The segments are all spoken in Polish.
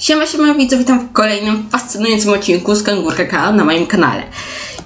Siema, siema widzę, witam w kolejnym fascynującym odcinku z Kangurka KA na moim kanale.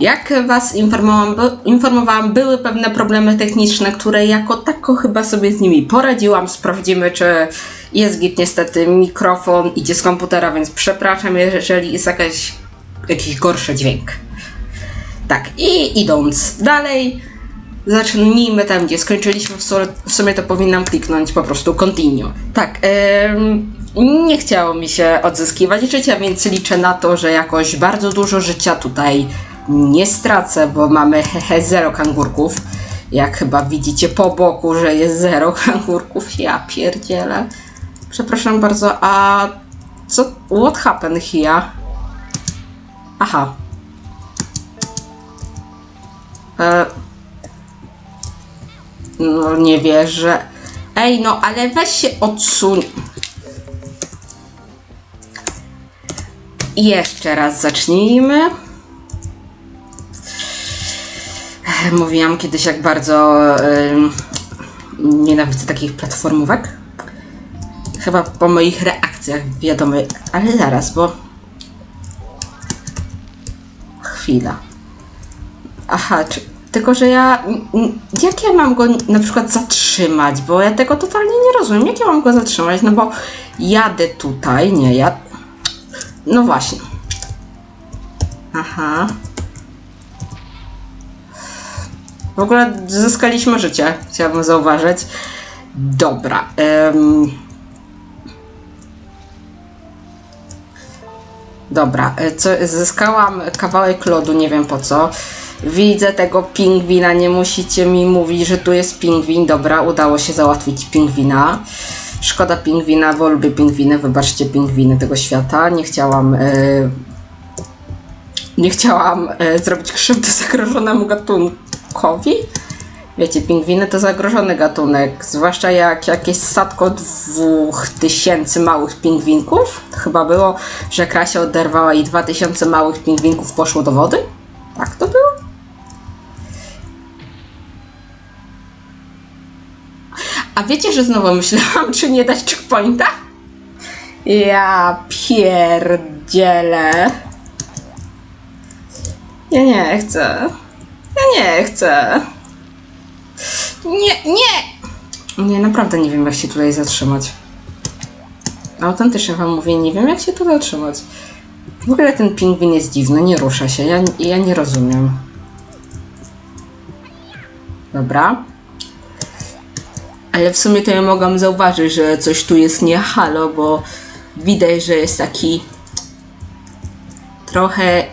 Jak Was informowałam, informowałam, były pewne problemy techniczne, które jako tako chyba sobie z nimi poradziłam. Sprawdzimy, czy jest git. Niestety mikrofon idzie z komputera, więc przepraszam, jeżeli jest jakaś, jakiś gorszy dźwięk. Tak, i idąc dalej, zacznijmy tam, gdzie skończyliśmy. W sumie, to powinnam kliknąć po prostu continue. Tak, nie chciało mi się odzyskiwać życia, więc liczę na to, że jakoś bardzo dużo życia tutaj nie stracę, bo mamy hehe zero kangurków. Jak chyba widzicie po boku, że jest zero kangurków. Ja pierdzielę. Przepraszam bardzo, a co? What happened here? Aha. E, no nie wierzę. Ej, no ale weź się odsuń. I Jeszcze raz zacznijmy. Mówiłam kiedyś, jak bardzo ym, nienawidzę takich platformówek. Chyba po moich reakcjach wiadomo, ale zaraz, bo. Chwila. Aha, czy, tylko że ja. Jak ja mam go na przykład zatrzymać? Bo ja tego totalnie nie rozumiem. Jak ja mam go zatrzymać? No bo jadę tutaj, nie, ja. No właśnie. Aha. W ogóle zyskaliśmy życie, chciałabym zauważyć. Dobra. em. Dobra, e, co, zyskałam kawałek lodu, nie wiem po co. Widzę tego pingwina, nie musicie mi mówić, że tu jest pingwin. Dobra, udało się załatwić pingwina. Szkoda pingwina, bo lubię pingwiny, wybaczcie pingwiny tego świata. Nie chciałam. e, nie chciałam e, zrobić krzywdy zagrożonemu gatunkowi. Wiecie, pingwiny to zagrożony gatunek, zwłaszcza jak jakieś statko dwóch tysięcy małych pingwinków. Chyba było, że Krasia oderwała i dwa tysiące małych pingwinków poszło do wody. Tak to było? A wiecie, że znowu myślałam, czy nie dać checkpointa? Ja pierdzielę. Ja nie chcę. Ja nie chcę. Nie, nie! Nie, naprawdę nie wiem, jak się tutaj zatrzymać. Autentycznie wam mówię, nie wiem, jak się tu zatrzymać. W ogóle ten pingwin jest dziwny, nie rusza się. Ja, ja nie rozumiem. Dobra. Ale w sumie to ja mogłam zauważyć, że coś tu jest nie halo, bo widać, że jest taki trochę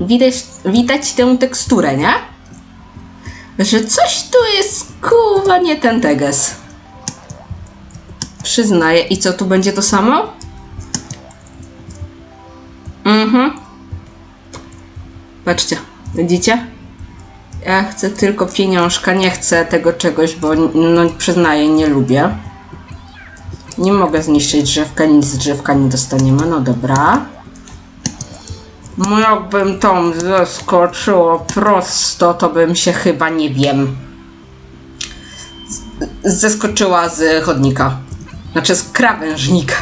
widać, widać tę teksturę, nie? Że coś tu jest kurwa nie ten teges. Przyznaję. I co, tu będzie to samo? Mhm. Patrzcie, widzicie? Ja chcę tylko pieniążka, nie chcę tego czegoś, bo no przyznaję, nie lubię. Nie mogę zniszczyć drzewka, nic z drzewka nie dostaniemy, no dobra. No jakbym tą zeskoczyło prosto, to bym się chyba, nie wiem, zeskoczyła z chodnika. Znaczy z krawężnika.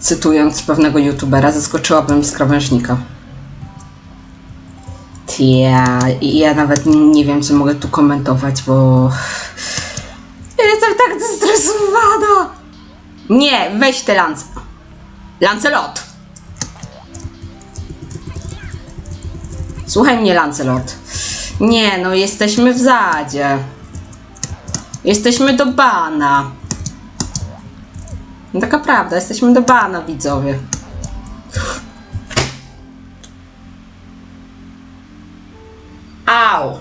Cytując pewnego youtubera, zeskoczyłabym z krawężnika. Ja, ja nawet nie wiem, co mogę tu komentować, bo... Ja Jestem tak zestresowana! Nie, weź te lance. Lancelot! Słuchaj mnie, Lancelot. Nie, no jesteśmy w zadzie. Jesteśmy do bana. No Taka prawda, jesteśmy do bana, widzowie. Au!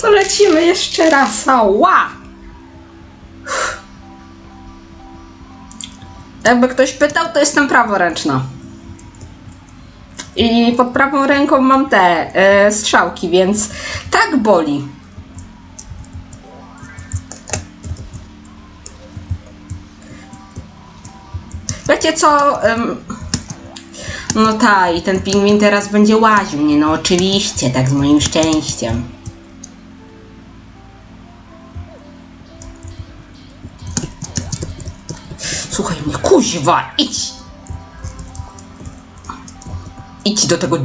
To lecimy jeszcze raz. Ała! Jakby ktoś pytał, to jestem praworęczna. I pod prawą ręką mam te e, strzałki, więc tak boli. Wiecie co? No tak, i ten pingwin teraz będzie łaził mnie, no oczywiście, tak z moim szczęściem. Słuchaj mnie, kuźwa, idź! Idź do tego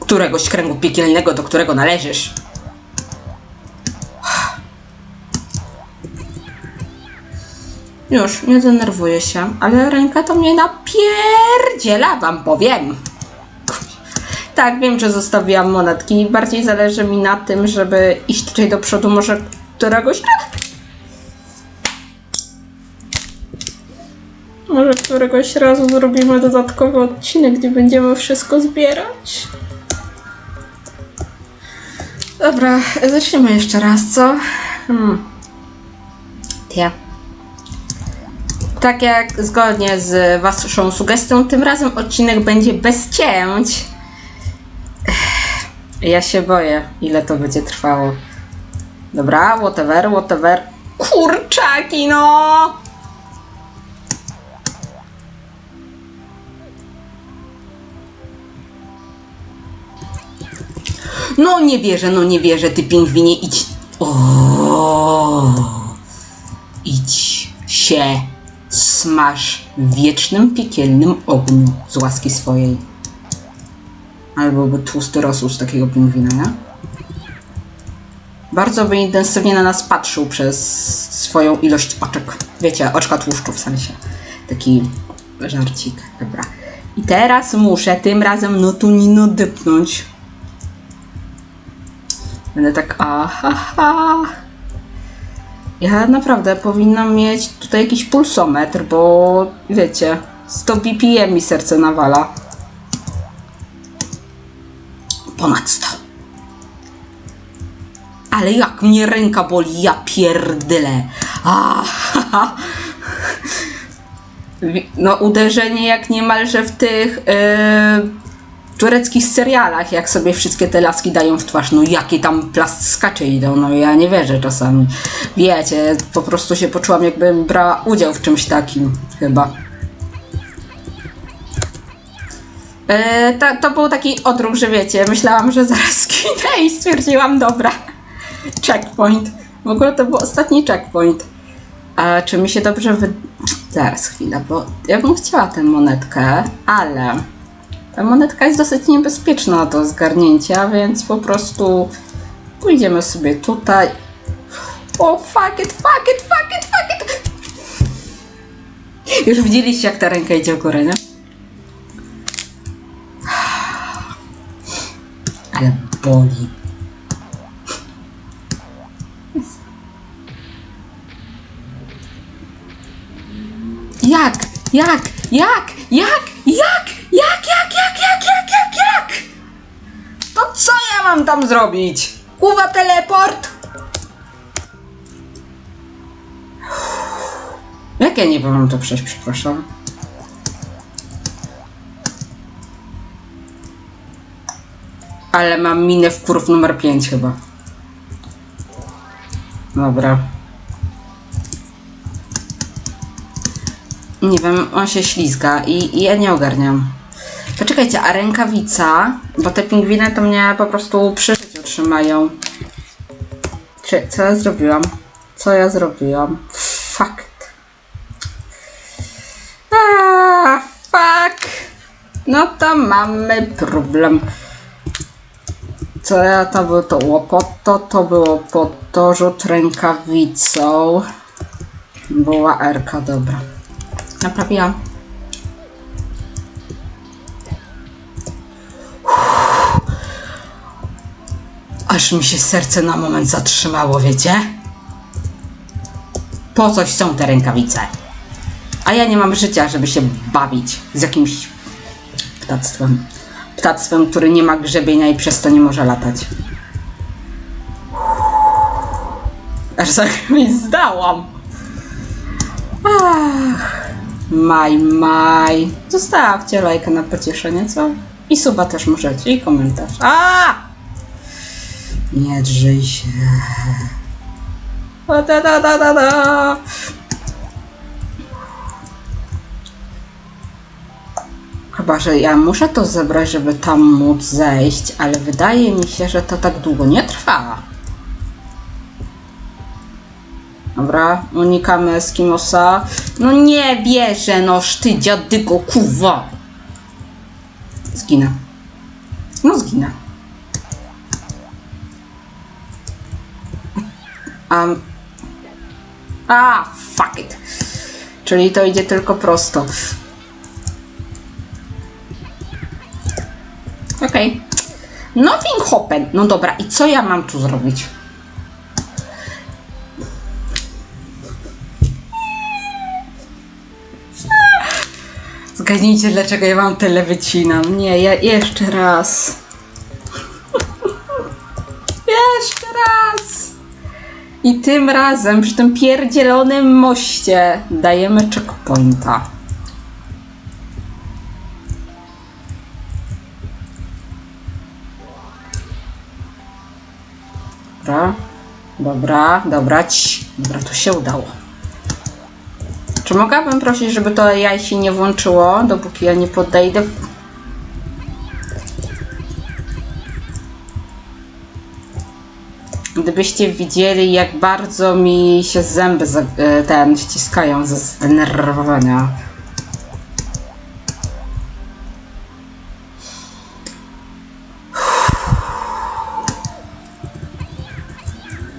któregoś kręgu piekielnego, do którego należysz. Już, nie denerwuję się, ale ręka to mnie napierdziela, wam powiem. Tak, wiem, że zostawiłam monetki. Bardziej zależy mi na tym, żeby iść tutaj do przodu może któregoś. Może któregoś razu zrobimy dodatkowy odcinek, gdzie będziemy wszystko zbierać. Dobra, zaczniemy jeszcze raz, co? Hmm. Ja. Tak jak zgodnie z Waszą sugestią, tym razem odcinek będzie bez cięć. Ja się boję, ile to będzie trwało. Dobra, whatever, whatever. Kurczaki, no! No nie wierzę, no nie wierzę, ty pingwinie, idź. O, idź się smaż w wiecznym piekielnym ogniu z łaski swojej. Albo by tłusty rosół z takiego pingwina, nie? Bardzo by intensywnie na nas patrzył przez swoją ilość oczek. Wiecie, oczka tłuszczu w sensie. Taki żarcik, dobra. I teraz muszę tym razem no tu nie dypnąć. Będę tak aha. Ja naprawdę powinnam mieć tutaj jakiś pulsometr, bo wiecie, 100 BPM mi serce nawala. Ponad 100. Ale jak mnie ręka boli, ja pierdyle. Aha. No uderzenie jak niemalże w tych yy, tureckich serialach, jak sobie wszystkie te laski dają w twarz. No jakie tam plastskacze idą, no ja nie wierzę czasami. Wiecie, po prostu się poczułam jakbym brała udział w czymś takim, chyba. E, to, to był taki odruch, że wiecie, myślałam, że zaraz skinę i stwierdziłam, dobra, checkpoint. W ogóle to był ostatni checkpoint. A czy mi się dobrze wy... Zaraz chwilę, bo ja bym chciała tę monetkę, ale ta monetka jest dosyć niebezpieczna do zgarnięcia, więc po prostu pójdziemy sobie tutaj. O, fuck it, fuck it, fuck it, fuck it! Już widzieliście, jak ta ręka idzie w górę, nie? Ale boli. Jak? Jak? Jak? Jak? Jak? Jak? Jak? Jak? Jak? Jak? Jak? Jak? To co ja mam tam zrobić? Kuwa teleport? Jak ja nie mam to przejść, przepraszam? Ale mam minę w kurw numer 5 chyba. Dobra. Nie wiem, on się ślizga i, i ja nie ogarniam. Poczekajcie, a rękawica, bo te pingwiny to mnie po prostu przy życiu trzymają. Czy, co ja zrobiłam? Co ja zrobiłam? Fakt. Fuck. No to mamy problem. Co ja to było to było po to, to było po to, rzut rękawicą. Była Erka, dobra. Naprawiłam. Aż mi się serce na moment zatrzymało, wiecie? Po coś są te rękawice? A ja nie mam życia, żeby się bawić z jakimś ptactwem. Ptactwem, który nie ma grzebienia i przez to nie może latać. Aż tak mi zdałam. Ach. Maj, maj. Zostawcie lajka na pocieszenie, co? I suba też możecie, i komentarz. A! Nie drzyj się. Da, da, da, da, da. Chyba, że ja muszę to zebrać, żeby tam móc zejść, ale wydaje mi się, że to tak długo nie trwa. Dobra, unikamy Eskimosa. No nie wierzę, no ty dziadyko, kuwa. Zginę. No zginę. Um. A, fuck it. Czyli to idzie tylko prosto. Okej. Nothing happened. No dobra, i co ja mam tu zrobić? Zgadnijcie, dlaczego ja wam tyle wycinam. Nie, ja jeszcze raz. jeszcze raz. I tym razem przy tym pierdzielonym moście dajemy checkpointa. Dobra, dobra, dobra, ci. Dobra, to się udało. Czy mogłabym prosić, żeby to jaj się nie włączyło, dopóki ja nie podejdę? Gdybyście widzieli, jak bardzo mi się zęby e, ten ściskają ze zdenerwowania.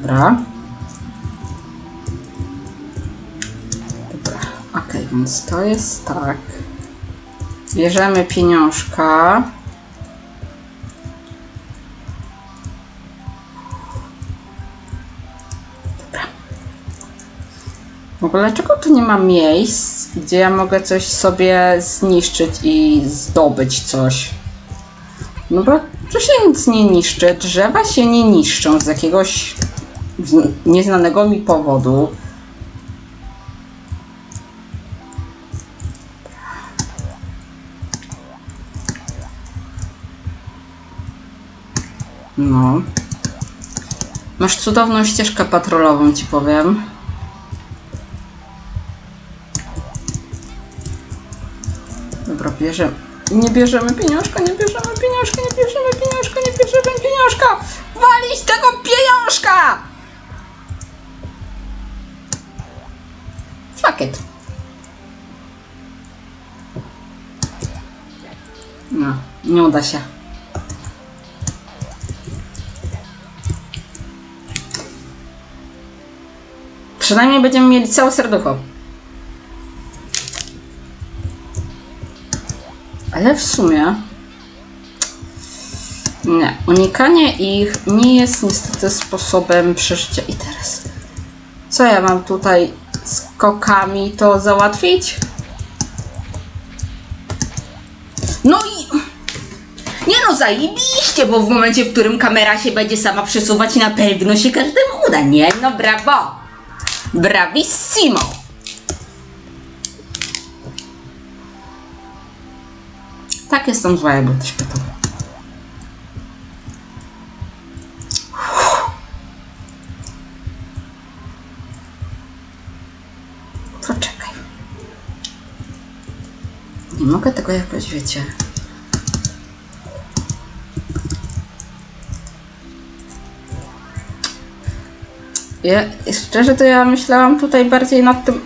Dobra, więc to jest tak. Bierzemy pieniążka. Dobra. W ogóle dlaczego tu nie ma miejsc, gdzie ja mogę coś sobie zniszczyć i zdobyć coś? No bo tu się nic nie niszczy, drzewa się nie niszczą z jakiegoś nieznanego mi powodu. No. Masz cudowną ścieżkę patrolową, ci powiem. Dobra, bierzemy. Nie bierzemy pieniążka, nie bierzemy pieniążka, nie bierzemy pieniążka, nie bierzemy pieniążka! Walić tego pieniążka! Fuck it. No, nie uda się. Przynajmniej będziemy mieli całe serducho. Ale w sumie. Nie, unikanie ich nie jest niestety sposobem przeżycia. I teraz. Co ja mam tutaj skokami to załatwić? No i. Nie no, zajebiście, bo w momencie, w którym kamera się będzie sama przesuwać, na pewno się każdemu uda. Nie no, brawo! Bravissimo! Tak jestem zła, jakby ktoś pytał. Poczekaj. Nie mogę tego jakoś, wiecie. Ja, szczerze to ja myślałam tutaj bardziej nad tym.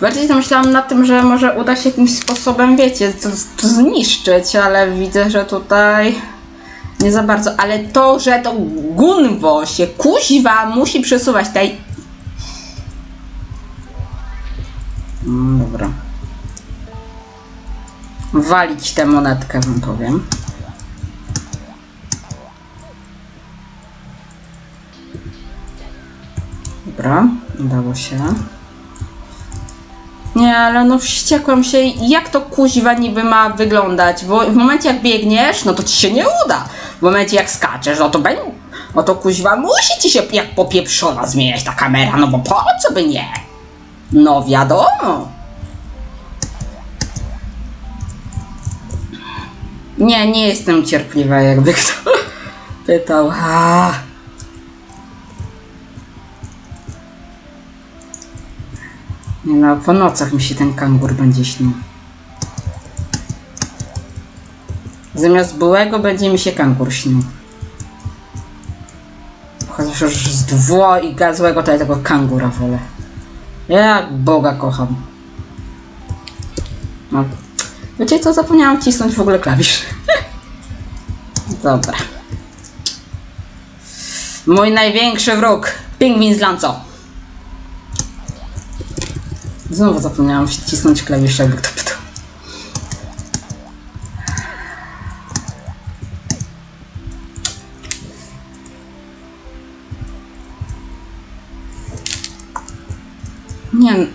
Bardziej to myślałam nad tym, że może uda się jakimś sposobem, wiecie, to, to zniszczyć, ale widzę, że tutaj nie za bardzo. Ale to, że to gunwo się kuźwa musi przesuwać tutaj. No dobra. Walić tę monetkę, wam powiem. Dobra, udało się. Nie, ale no wściekłam się, jak to kuźwa niby ma wyglądać, bo w momencie jak biegniesz, no to ci się nie uda. W momencie jak skaczesz, no to będzie, no to kuźwa musi ci się jak popieprzona zmieniać ta kamera, no bo po co by nie? No wiadomo. Nie, nie jestem cierpliwa, jakby kto pytał. A. no, po nocach mi się ten kangur będzie śnił. Zamiast byłego będzie mi się kangur śnił. Chociaż już z dwojga złego to ja tego kangura wolę. Ja jak Boga kocham. No. Wiecie co? Zapomniałam cisnąć w ogóle klawisz. Dobra. Mój największy wróg. Pingwin z Lanco. Znowu zapomniałam wcisnąć klawisze, jakby kto pytał. Nie.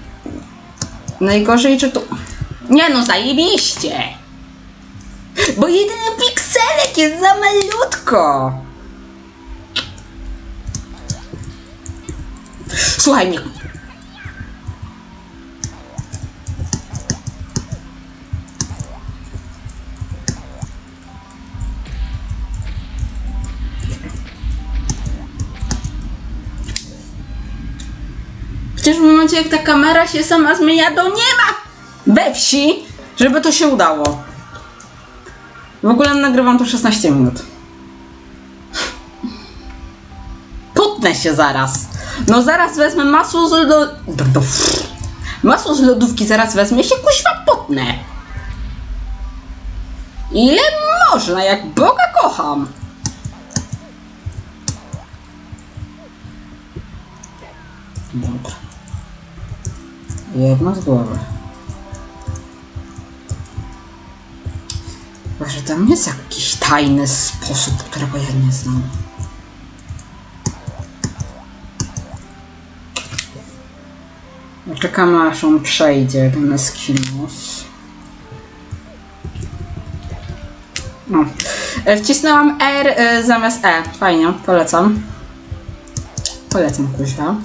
Najgorzej, że tu. Nie no, zajebiście! Bo jedyny pikselek jest za malutko! Słuchaj mnie. Przecież w momencie jak ta kamera się sama zmienia, to nie ma we wsi, żeby to się udało. W ogóle nagrywam to 16 minut. Potnę się zaraz. No zaraz wezmę masło z lodo... Masło z lodówki zaraz wezmę się kuźwa potnę. Ile można, jak Boga kocham. Dobra. Jedno z głowy. Chyba, że tam jest jakiś tajny sposób, którego ja nie znam. Czekamy aż on przejdzie, ten Eskimos. No. E, Wcisnęłam R e, zamiast E. Fajnie, polecam. Polecam kuźwa.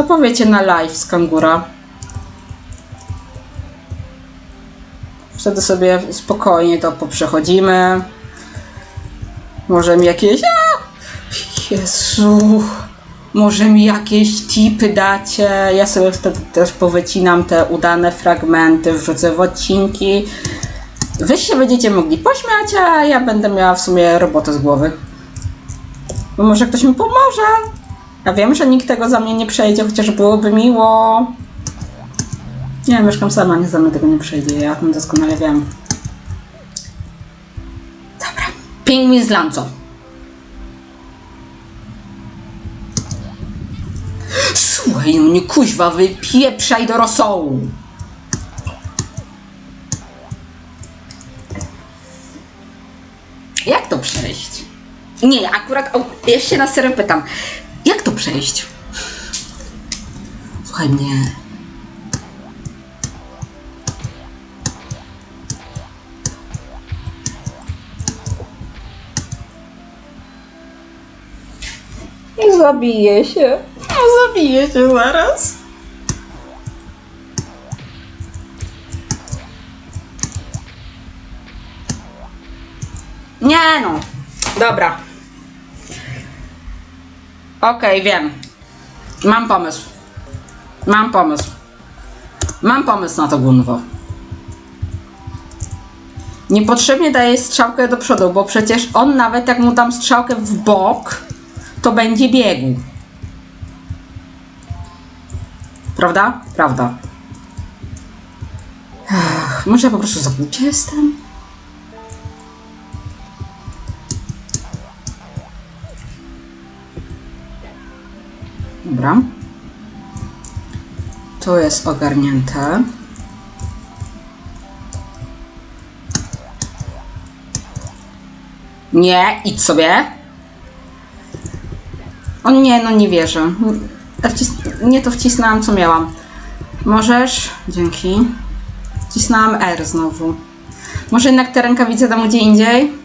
Co powiecie na live z kangura? Wtedy sobie spokojnie to poprzechodzimy. Może mi jakieś. A! Jezu. Może mi jakieś tipy dacie. Ja sobie wtedy też powycinam te udane fragmenty, wrzucę w odcinki. Wy się będziecie mogli pośmiać, a ja będę miała w sumie robotę z głowy. Bo może ktoś mi pomoże. Ja wiem, że nikt tego za mnie nie przejdzie, chociaż byłoby miło. Nie, mieszkam sama, nikt za mnie tego nie przejdzie. Ja tym doskonale wiem. Dobra. Pingwin z Lanco. Słuchaj, no nie kuźwa, wypieprzaj do rosołu. Jak to przejść? Nie, akurat o, się na serio pytam. To przejść? Słuchaj mnie. Zabiję się. Zabiję się zaraz. Nie no. Dobra. Okej, wiem. Mam pomysł. Mam pomysł. Mam pomysł na to gunwo. Niepotrzebnie daje strzałkę do przodu, bo przecież on nawet jak mu dam strzałkę w bok, to będzie biegł. Prawda? Prawda. Ech, może ja po prostu za jestem? Dobra. To jest ogarnięte. Nie, idź sobie. O nie, no nie wierzę. Wcis- nie to wcisnęłam, co miałam. Możesz? Dzięki. Wcisnęłam R znowu. Może jednak te rękawice dam gdzie indziej?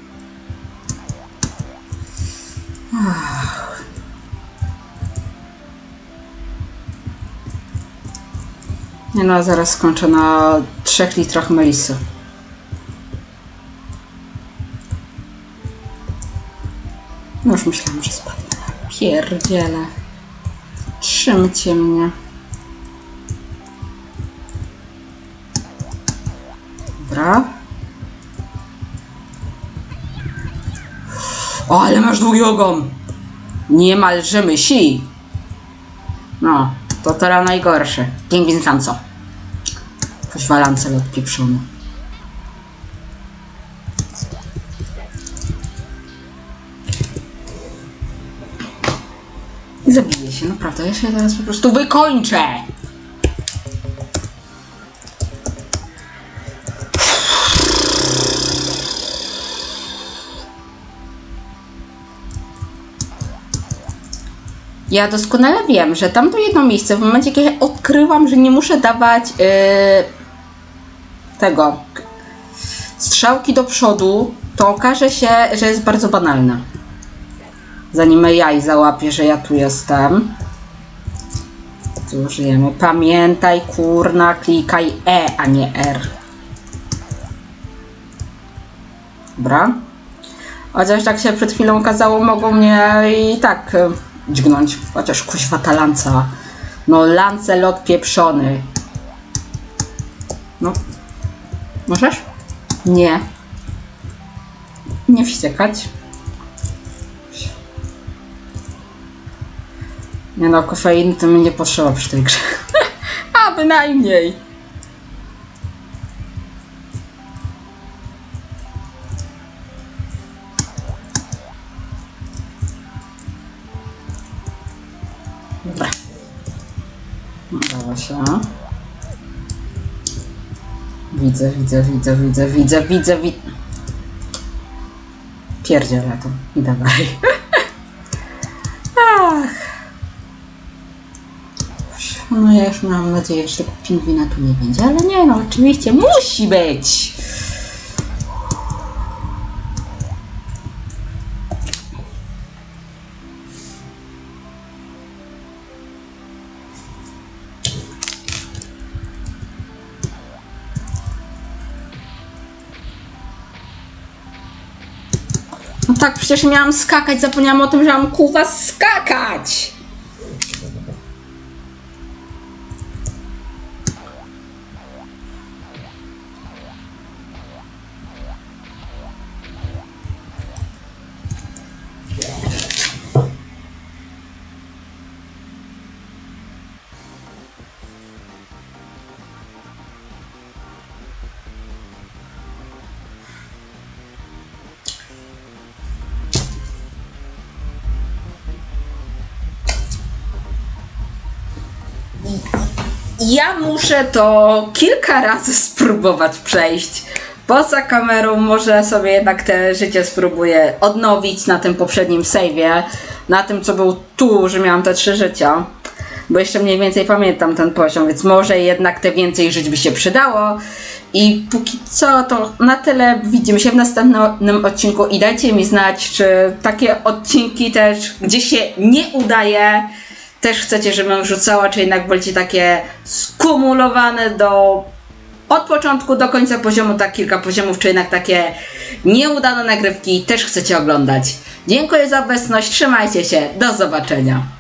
No, zaraz skończę na 3 litrach melisy. No już myślałam, że spadnę. Pierdziele. Trzymcie mnie. Dobra. O, ale masz długi ogon. Niemalże myśli. No, to teraz najgorsze. Pingwin Sanco. Kuźwa Lancelot pieprzony. Zabiję się, naprawdę. Ja się teraz po prostu wykończę. Ja doskonale wiem, że tamto jedno miejsce, w momencie kiedy odkrywam, że nie muszę dawać yy, tego strzałki do przodu, to okaże się, że jest bardzo banalne. Zanim jaj załapie, że ja tu jestem. Tu użyjemy. Pamiętaj, kurna, klikaj E, a nie R. Dobra. Chociaż tak się przed chwilą okazało, mogą mnie i tak y, dźgnąć. Chociaż kuźwa ta lanca. No lancelot pieprzony. No. Możesz? Nie. Nie wściekać. Nie no, kofeiny to mi nie potrzeba przy tej grze. A bynajmniej. Dobra. Udało się. Widzę, widzę, widzę, widzę, widzę, widzę, widzę. Pierdzielę to. I dawaj. Ach. No ja już mam nadzieję, że tego pingwina tu nie będzie, ale nie no, oczywiście musi być. Tak, przecież miałam skakać, zapomniałam o tym, że mam ku was skakać. Ja muszę to kilka razy spróbować przejść. Poza kamerą może sobie jednak te życie spróbuję odnowić na tym poprzednim save'ie. Na tym, co był tu, że miałam te trzy życia. Bo jeszcze mniej więcej pamiętam ten poziom, więc może jednak te więcej żyć by się przydało. I póki co to na tyle. Widzimy się w następnym odcinku i dajcie mi znać, czy takie odcinki też, gdzie się nie udaje, też chcecie, żebym wrzucała, czy jednak wolicie takie skumulowane do od początku do końca poziomu, tak kilka poziomów, czy jednak takie nieudane nagrywki też chcecie oglądać. Dziękuję za obecność, trzymajcie się, do zobaczenia.